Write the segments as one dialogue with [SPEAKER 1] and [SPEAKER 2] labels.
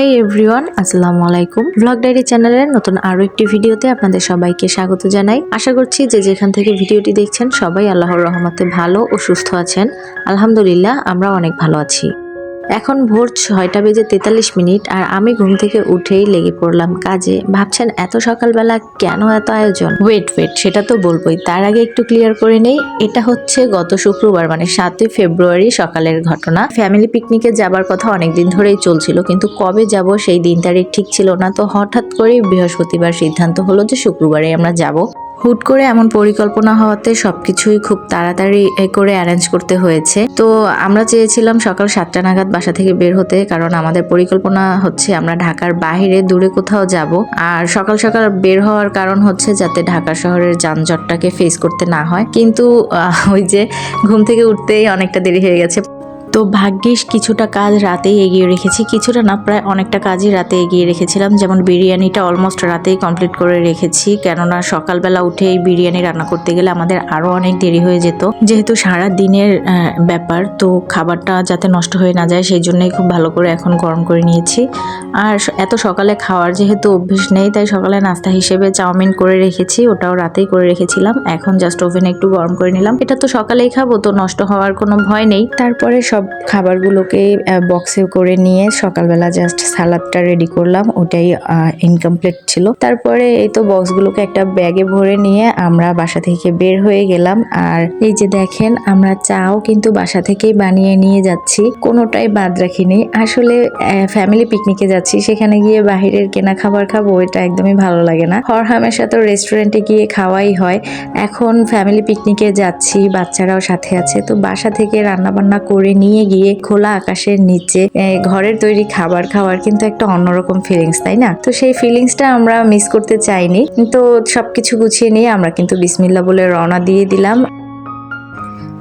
[SPEAKER 1] হে everyone আসসালামু আলাইকুম। Blog diary চ্যানেলের নতুন আরও একটি ভিডিওতে আপনাদের সবাইকে স্বাগত জানাই। আশা করছি যে যেখান থেকে ভিডিওটি দেখছেন, সবাই আল্লাহর রহমতে ভালো ও সুস্থ আছেন। আলহামদুলিল্লাহ, আমরা অনেক ভালো আছি। এখন ভোর ছয়টা বেজে তেতাল্লিশ মিনিট আর আমি ঘুম থেকে উঠেই লেগে পড়লাম কাজে। ভাবছেন, এত সকালবেলা কেন এত আয়োজন? ওয়েট ওয়েট সেটা তো বলবোই। তার আগে একটু ক্লিয়ার করে নেই। এটা হচ্ছে গত শুক্রবার মানে সাতই ফেব্রুয়ারি সকালের ঘটনা। ফ্যামিলি পিকনিকে যাবার কথা অনেকদিন ধরেই চলছিল, কিন্তু কবে যাব সেই দিন তারিখ ঠিক ছিল না। তো হঠাৎ করেই বৃহস্পতিবার সিদ্ধান্ত হলো যে শুক্রবারে আমরা যাব। হুট করে এমন পরিকল্পনা হওয়াতে সবকিছুই খুব তাড়াতাড়ি করে অ্যারেঞ্জ করতে হয়েছে। তো আমরা চেয়েছিলাম সকাল সাতটা নাগাদ বাসা থেকে বের হতে, কারণ আমাদের পরিকল্পনা হচ্ছে আমরা ঢাকার বাইরে দূরে কোথাও যাব। আর সকাল সকাল বের হওয়ার কারণ হচ্ছে যাতে ঢাকা শহরের যানজটটাকে ফেস করতে না হয়। কিন্তু ওই যে ঘুম থেকে উঠতেই অনেকটা দেরি হয়ে গেছে। তো ভাগ্যিস কিছুটা কাজ রাতেই এগিয়ে রেখেছি। কিছুটা না, প্রায় অনেকটা কাজই রাতে এগিয়ে রেখেছিলাম। যেমন বিরিয়ানিটা অলমোস্ট রাতেই কমপ্লিট করে রেখেছি। কেননা সকালবেলা উঠে এই বিরিয়ানি রান্না করতে গেলে আমাদের আরও অনেক দেরি হয়ে যেত। যেহেতু সারা দিনের ব্যাপার, তো খাবারটা যাতে নষ্ট হয়ে না যায় সেই জন্যই খুব ভালো করে এখন গরম করে নিয়েছি। আর এত সকালে খাওয়ার যেহেতু অভ্যেস নেই, তাই সকালে নাস্তা হিসেবে চাউমিন করে রেখেছি। ওটাও রাতেই করে রেখেছিলাম। এখন জাস্ট ওভেনে একটু গরম করে নিলাম। এটা তো সকালেই খাব, তো নষ্ট হওয়ার কোনো ভয় নেই। তারপরে সব খাবারগুলোকে বক্সে করে নিয়ে সকালবেলা জাস্ট সালাদটা রেডি করলাম, ওটাই ইনকমপ্লিট ছিল। তারপরে এই তো বক্সগুলোকে একটা ব্যাগে ভরে নিয়ে আমরা বাসা থেকে বের হয়ে গেলাম। আর এই যে দেখেন, আমরা চাও কিন্তু বাসা থেকেই বানিয়ে নিয়ে যাচ্ছি, কোনোটাই বাদ রাখিনি। আসলে ফ্যামিলি পিকনিকে যাচ্ছি, সেখানে গিয়ে বাহিরের কেনা খাবার খাব, এটা একদমই ভালো লাগে না। হর হামেশা তো রেস্টুরেন্টে গিয়ে খাওয়াই হয়। এখন ফ্যামিলি পিকনিকে যাচ্ছি, বাচ্চারাও সাথে আছে, তো বাসা থেকে রান্না বান্না করে নিয়ে গিয়ে খোলা আকাশের নিচে ঘরের তৈরি খাবার খাওয়ার কিন্তু একটা অন্যরকম ফিলিংস তাই না? তো সেই ফিলিংসটা আমরা মিস করতে চাইনি। তো সবকিছু গুছিয়ে নিয়ে আমরা কিন্তু বিসমিল্লা বলে রওনা দিয়ে দিলাম।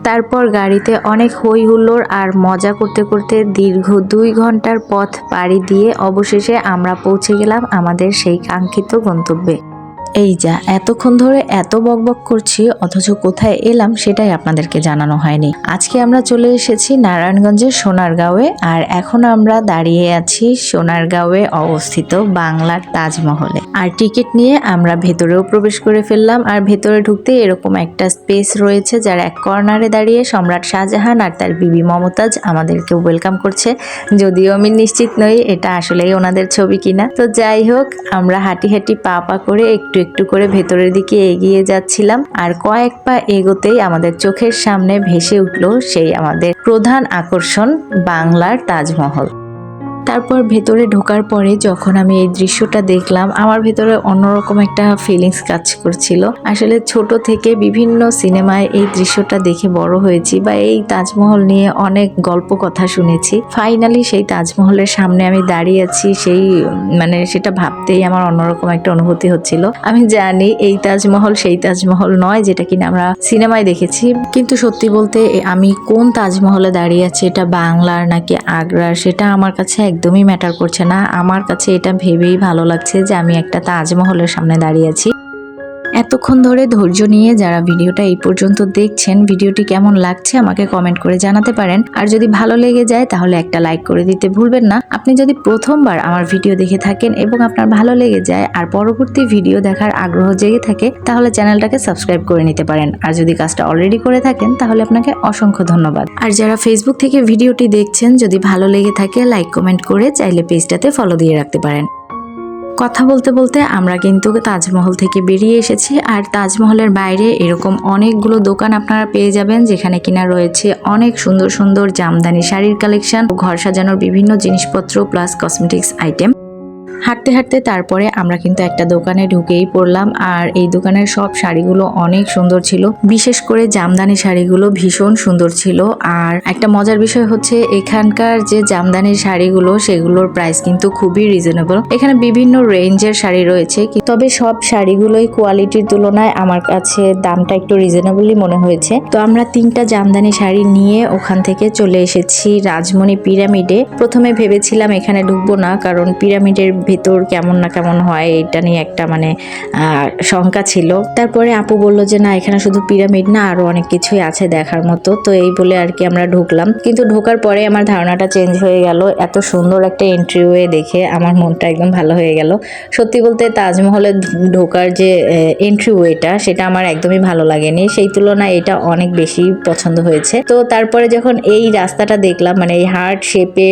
[SPEAKER 1] তারপর গাড়িতে অনেক হই হুল্লোড় আর মজা করতে করতে দীর্ঘ দুই ঘণ্টার পথ পাড়ি দিয়ে অবশেষে আমরা পৌঁছে গেলাম আমাদের সেই কাঙ্ক্ষিত গন্তব্যে। এই যা, এতক্ষণ ধরে এত বকবক করছি, অথচ কোথায় এলাম সেটাই আপনাদেরকে জানানো হয়নি। আজকে আমরা চলে এসেছি নারায়ণগঞ্জের সোনারগাঁওয়ে, আর এখন আমরা দাঁড়িয়ে আছি সোনারগাঁওয়ে অবস্থিত বাংলার তাজমহলে। আর টিকিট নিয়ে আমরা ভেতরেও প্রবেশ করে ফেললাম, আর ভেতরে ঢুকতে এরকম একটা স্পেস রয়েছে যার এক কর্নারে দাঁড়িয়ে সম্রাট শাহজাহান আর তার বিবি মমতাজ আমাদেরকে ওয়েলকাম করছে। যদিও আমি নিশ্চিত নই এটা আসলেই ওনাদের ছবি কিনা। তো যাই হোক, আমরা হাঁটি হাঁটি পা পা করে একটু একটু করে ভেতরের দিকে এগিয়ে যাচ্ছিলাম আর কয়েক পা এগোতেই আমাদের চোখের সামনে ভেসে উঠল সেই আমাদের প্রধান আকর্ষণ বাংলার তাজমহল। তারপর ভেতরে ঢোকার পরে যখন আমি এই দৃশ্যটা দেখলাম, আমার ভেতরে অন্যরকম একটা ফিলিংস কাজ করছিল। আসলে ছোট থেকে বিভিন্ন সিনেমায় এই দৃশ্যটা দেখে বড় হয়েছি বা এই তাজমহল নিয়ে অনেক গল্প কথা শুনেছি। ফাইনালি সেই তাজমহলের সামনে আমি দাঁড়িয়ে আছি, সেই মানে সেটা ভাবতেই আমার অন্যরকম একটা অনুভূতি হচ্ছিল। আমি জানি এই তাজমহল সেই তাজমহল নয়, যেটা কিনা আমরা সিনেমায় দেখেছি। কিন্তু সত্যি বলতে আমি কোন তাজমহলে দাঁড়িয়ে আছি, এটা বাংলার নাকি আগ্রার, সেটা আমার কাছে একদমই ম্যাটার করছে না। আমার কাছে এটা ভেবেই ভালো লাগছে যে আমি একটা তাজমহলের সামনে দাঁড়িয়ে আছি। এতক্ষণ ধরে ধৈর্য নিয়ে যারা ভিডিওটা এই পর্যন্ত দেখছেন, ভিডিওটি কেমন লাগছে আমাকে কমেন্ট করে জানাতে পারেন। আর যদি ভালো লেগে যায়, তাহলে একটা লাইক করে দিতে ভুলবেন না। আপনি যদি প্রথমবার আমার ভিডিও দেখে থাকেন এবং আপনার ভালো লেগে যায় আর পরবর্তী ভিডিও দেখার আগ্রহ জেগে থাকে, তাহলে চ্যানেলটাকে সাবস্ক্রাইব করে নিতে পারেন। আর যদি কাজটা অলরেডি করে থাকেন, তাহলে আপনাকে অসংখ্য ধন্যবাদ। আর যারা ফেসবুক থেকে ভিডিওটি দেখছেন, যদি ভালো লেগে থাকে লাইক কমেন্ট করে চাইলে পেজটাতে ফলো দিয়ে রাখতে পারেন। কথা বলতে বলতে আমরা কিন্তু তাজমহল থেকে বেরিয়ে এসেছি। আর তাজমহলের বাইরে এরকম অনেকগুলো দোকান আপনারা পেয়ে যাবেন, যেখানে কিনা রয়েছে অনেক সুন্দর সুন্দর জামদানি শাড়ির কালেকশন ঘর সাজানোর বিভিন্ন জিনিসপত্র প্লাস কসমেটিক্স আইটেম হাঁটতে হাঁটতে তারপরে আমরা কিন্তু একটা দোকানে ঢুকেই পড়লাম, আর এই দোকানের সব শাড়িগুলো অনেক সুন্দর ছিল। বিশেষ করে জামদানি শাড়িগুলো ভীষণ সুন্দর ছিল, আর একটা মজার বিষয় হচ্ছে এখানকার যে জামদানি শাড়িগুলো, সেগুলোর প্রাইস কিন্তু খুবই রিজনেবল এখানে বিভিন্ন রেঞ্জের শাড়ি রয়েছে তবে সব শাড়িগুলোই কোয়ালিটির তুলনায় আমার কাছে দামটা একটু রিজনেবলই মনে হয়েছে। তো আমরা তিনটা জামদানি শাড়ি নিয়ে ওখান থেকে চলে এসেছি রাজমণি পিরামিডে। প্রথমে ভেবেছিলাম এখানে ঢুকবো না, কারণ পিরামিডের ভেতর কেমন না কেমন হয়, এটা নিয়ে একটা মানে শঙ্কা ছিল। তারপরে আপু বলল যে, না, এখানে শুধু পিরামিড না আরও অনেক কিছুই আছে দেখার মতো। তো এই বলে আর কি আমরা ঢুকলাম। কিন্তু ঢোকার পরে আমার ধারণাটা চেঞ্জ হয়ে গেল। এত সুন্দর একটা এন্ট্রি ওয়ে দেখে আমার মনটা একদম ভালো হয়ে গেল। সত্যি বলতে তাজমহলে ঢোকার যে এন্ট্রি ওয়েটা সেটা আমার একদমই ভালো লাগেনি। সেই তুলনায় এটা অনেক বেশি পছন্দ হয়েছে। তো তারপরে যখন এই রাস্তাটা দেখলাম মানে এই হার্ট শেপে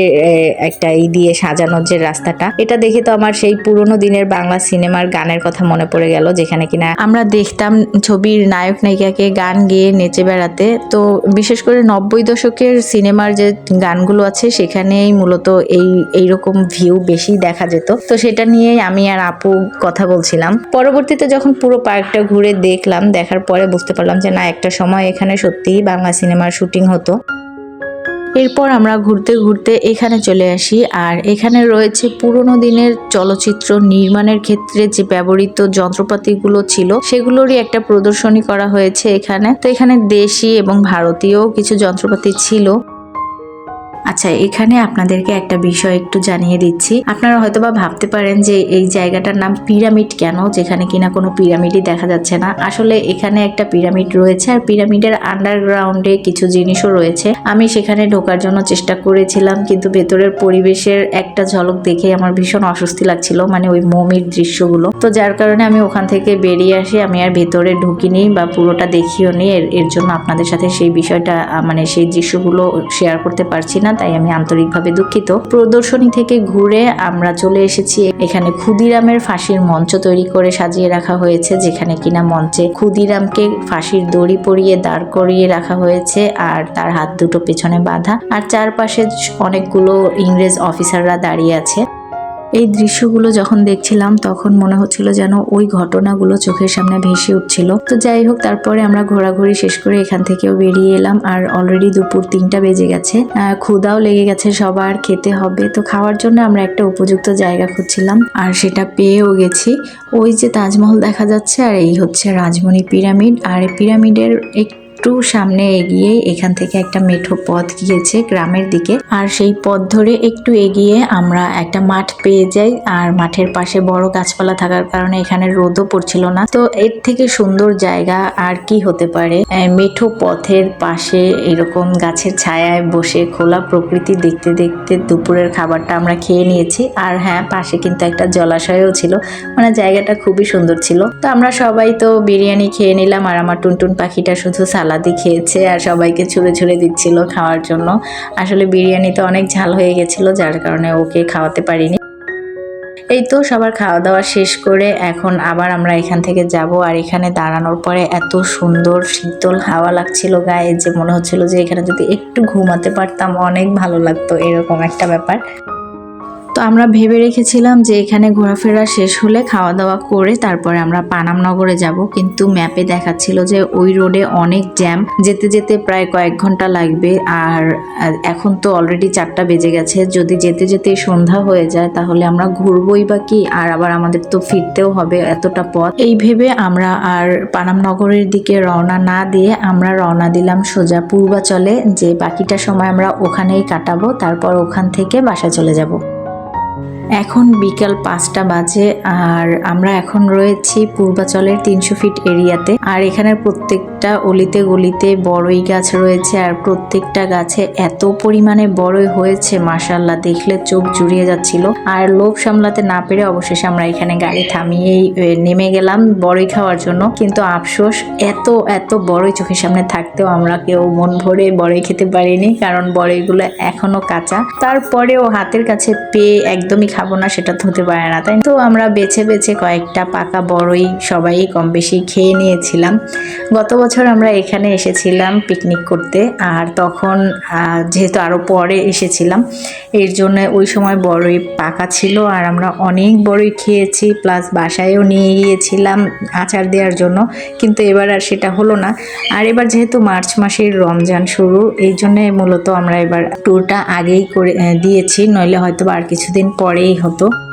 [SPEAKER 1] একটা এই দিয়ে সাজানোর যে রাস্তাটা, এটা দেখে তো আমার সেই পুরোনো দিনের বাংলা সিনেমার গানের কথা মনে পড়ে গেল, যেখানে কিনা আমরা দেখতাম ছবির নায়ক নায়িকাকে গান গেয়ে নেচে বেড়াতে। তো বিশেষ করে নব্বই দশকের সিনেমার যে গানগুলো আছে, সেখানেই মূলত এই, এইরকম ভিউ বেশি দেখা যেত। তো সেটা নিয়েই আমি আর আপু কথা বলছিলাম। পরবর্তীতে যখন পুরো পার্কটা ঘুরে দেখলাম, দেখার পরে বুঝতে পারলাম যে না, একটা সময় এখানে সত্যিই বাংলা সিনেমার শুটিং হতো। এরপর আমরা ঘুরতে ঘুরতে এখানে চলে আসি, আর এখানে রয়েছে পুরনো দিনের চলচ্চিত্র নির্মাণের ক্ষেত্রে যে ব্যবহৃত যন্ত্রপাতিগুলো ছিল, সেগুলোরই একটা প্রদর্শনী করা হয়েছে এখানে। তো এখানে দেশি এবং ভারতীয় কিছু যন্ত্রপাতি ছিল। আচ্ছা এখানে আপনাদেরকে একটা বিষয় একটু জানিয়ে দিচ্ছি। আপনারা হয়তোবা ভাবতে পারেন যে এই জায়গাটার নাম পিরামিড কেন, যেখানে কিনা কোনো পিরামিডই দেখা যাচ্ছে না। আসলে এখানে একটা পিরামিড রয়েছে, আর পিরামিডের আন্ডারগ্রাউন্ডে কিছু জিনিসও রয়েছে। আমি সেখানে ঢোকার জন্য চেষ্টা করেছিলাম, কিন্তু ভেতরের পরিবেশের একটা ঝলক দেখে আমার ভীষণ অস্বস্তি লাগছিল মানে ওই মমির দৃশ্যগুলো। তো যার কারণে আমি ওখান থেকে বেরিয়ে আসি, আমি আর ভেতরে ঢুকিনি বা পুরোটা দেখিও নি এর জন্য আপনাদের সাথে সেই বিষয়টা মানে সেই দৃশ্যগুলো শেয়ার করতে পারছি না। তাই আমি আন্তরিকভাবে দুঃখিত। প্রদর্শনী থেকে ঘুরে আমরা চলে এসেছি এখানে ক্ষুদিরামের ফাঁসির মঞ্চ তৈরি করে সাজিয়ে রাখা হয়েছে, যেখানে কিনা মঞ্চে ক্ষুদিরামকে ফাঁসির দড়ি পরিয়ে দাঁড় করিয়ে রাখা হয়েছে আর তার হাত দুটো পেছনে বাঁধা। আর চারপাশে অনেকগুলো ইংরেজ অফিসাররা দাঁড়িয়ে আছে। এই দৃশ্যগুলো যখন দেখছিলাম তখন মনে হচ্ছিল যেন ওই ঘটনাগুলো চোখের সামনে ভেসে উঠছিল। তো যাই হোক তারপরে আমরা ঘোরাঘুরি শেষ করে এখান থেকেও বেরিয়ে এলাম আর অলরেডি দুপুর তিনটা বেজে গেছে। আহ, ক্ষুধাও লেগে গেছে সবার খেতে হবে। তো খাওয়ার জন্য আমরা একটা উপযুক্ত জায়গা খুঁজছিলাম আর সেটা পেয়েও গেছি। ওই যে তাজমহল দেখা যাচ্ছে আর এই হচ্ছে রাজমণি পিরামিড। আর পিরামিডের একটু সামনে এগিয়ে এখান থেকে একটা মেঠো পথ গিয়েছে গ্রামের দিকে। আর সেই পথ ধরে একটু এগিয়ে আমরা একটা মাঠ পেয়ে যাই। আর মাঠের পাশে বড় গাছপালা থাকার কারণে এখানে রোদও পড়ছিল না। তো এর থেকে সুন্দর জায়গা আর কি হতে পারে? মেঠো পথের পাশে এরকম গাছের ছায়ায় বসে খোলা প্রকৃতি দেখতে দেখতে দুপুরের খাবারটা আমরা খেয়ে নিয়েছি। আর হ্যাঁ পাশে কিন্তু একটা জলাশয়ও ছিল। মানে জায়গাটা খুবই সুন্দর ছিল। তো আমরা সবাই তো বিরিয়ানি খেয়ে নিলাম। আর আমার টুনটুন পাখিটা শুধু সালাদি খেয়েছে আর সবাইকে ছুঁড়ে ছুঁড়ে দিচ্ছিল খাওয়ার জন্য। আসলে বিরিয়ানিতে অনেক ঝাল হয়ে গেছিল, যার কারণে ওকে খাওয়াতে পারিনি। এই তো সবার খাওয়া দাওয়া শেষ করে এখন আবার আমরা এখান থেকে যাব আর এখানে দাঁড়ানোর পরে এত সুন্দর শীতল হাওয়া লাগছিল গায়ে যে মনে হচ্ছিল যে এখানে যদি একটু ঘুমাতে পারতাম অনেক ভালো লাগতো, এরকম একটা ব্যাপার। তো আমরা ভেবে রেখেছিলাম যে এখানে ঘোরাফেরা শেষ হলে খাওয়া দাওয়া করে তারপরে আমরা পানাম নগরে যাব। কিন্তু ম্যাপে দেখাচ্ছিল যে ওই রোডে অনেক জ্যাম। যেতে যেতে প্রায় কয়েক ঘণ্টা লাগবে। আর এখন তো অলরেডি চারটা বেজে গেছে। যদি যেতে যেতে সন্ধ্যা হয়ে যায়, তাহলে আমরা ঘুরবই বা কি? আর আবার আমাদের তো ফিরতেও হবে এতটা পথ। এই ভেবে আমরা আর পানাম নগরের দিকে রওনা না দিয়ে আমরা রওনা দিলাম সোজা পূর্বাচলে। যে বাকিটা সময় আমরা ওখানেই কাটাবো, তারপর ওখান থেকে বাসা চলে যাব। এখন বিকাল পাঁচটা বাজে আর আমরা এখন রয়েছি পূর্বাচলের তিনশো ফিট এরিয়াতে। আর এখানে প্রত্যেকটা অলিতে গলিতে বড়ই গাছ রয়েছে আর প্রত্যেকটা গাছে এত পরিমাণে বড়ই হয়েছে মাসাল্লাহ দেখলে চোখ জুড়িয়ে যাচ্ছিল। আর লোভ সামলাতে না পেরে অবশেষে আমরা এখানে গাড়ি থামিয়েই নেমে গেলাম বড়ই খাওয়ার জন্য। কিন্তু আফসোস, এত এত বড়ই চোখের সামনে থাকতেও আমরা কেউ মন ভরে বড়ই খেতে পারিনি, কারণ বড়ইগুলো এখনও কাঁচা। তারপরেও হাতের কাছে পেয়ে একদমই খাব না, সেটা তো হতে পারে না, তাই তো আমরা বেছে বেছে কয়েকটা পাকা বড়ই সবাই কম বেশি খেয়ে নিয়েছিলাম। গত বছর আমরা এখানে এসেছিলাম পিকনিক করতে, আর তখন যেহেতু আরও পরে এসেছিলাম, এর জন্য ওই সময় বড়ই পাকা ছিল, আর আমরা অনেক বড়ই খেয়েছি প্লাস বাসায়ও নিয়ে গিয়েছিলাম আচার দেওয়ার জন্য, কিন্তু এবার আর সেটা হলো না। আর এবার যেহেতু মার্চ মাসের রমজান শুরু, এই জন্য মূলত আমরা এবার ট্যুরটা আগেই করে দিয়েছি, নইলে হয়তো আর কিছুদিন হতো।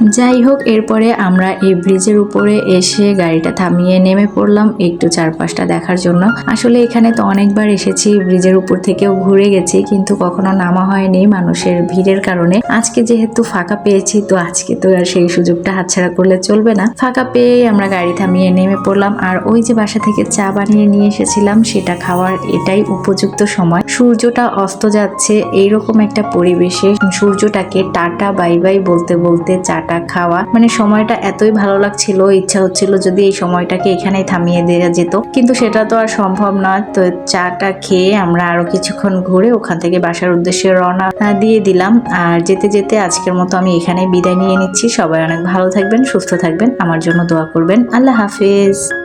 [SPEAKER 1] যাই হোক এরপরে আমরা এই ব্রিজের উপরে এসে গাড়িটা থামিয়ে নেমে পড়লাম একটু চারপাশটা দেখার জন্য। আসলে এখানে তো অনেকবার এসেছি, ব্রিজের উপর থেকেও ঘুরে গেছি, কিন্তু কখনো নামা হয়নি মানুষের ভিড়ের কারণে। আজকে যেহেতু ফাঁকা পেয়েছি, তো আজকে তো আর সেই সুযোগটা হাতছাড়া করলে চলবে না। ফাঁকা পেয়ে আমরা গাড়ি থামিয়ে নেমে পড়লাম, আর ওই যে বাসা থেকে চা বানিয়ে নিয়ে এসেছিলাম, সেটা খাওয়ার এটাই উপযুক্ত সময়। সূর্যটা অস্ত যাচ্ছে, এইরকম একটা পরিবেশে সূর্যটাকে টাটা, বাই বাই বলতে বলতে চাটা খাওয়া। মানে সময়টা এতই ভালো লাগছিল, ইচ্ছা হচ্ছিল যদি এই সময়টাকে এখানেই থামিয়ে দেওয়া যেত। কিন্তু সেটা তো আর সম্ভব নয়। তো চাটা খেয়ে আমরা আরও কিছুক্ষণ ঘুরে ওখান থেকে বাসার উদ্দেশ্যে রওনা দিয়ে দিলাম। আর যেতে যেতে আজকের মতো আমি এখানে বিদায় নিয়ে নিচ্ছি। সবাই অনেক ভালো থাকবেন, সুস্থ থাকবেন। আমার জন্য দোয়া করবেন। আল্লাহ হাফেজ।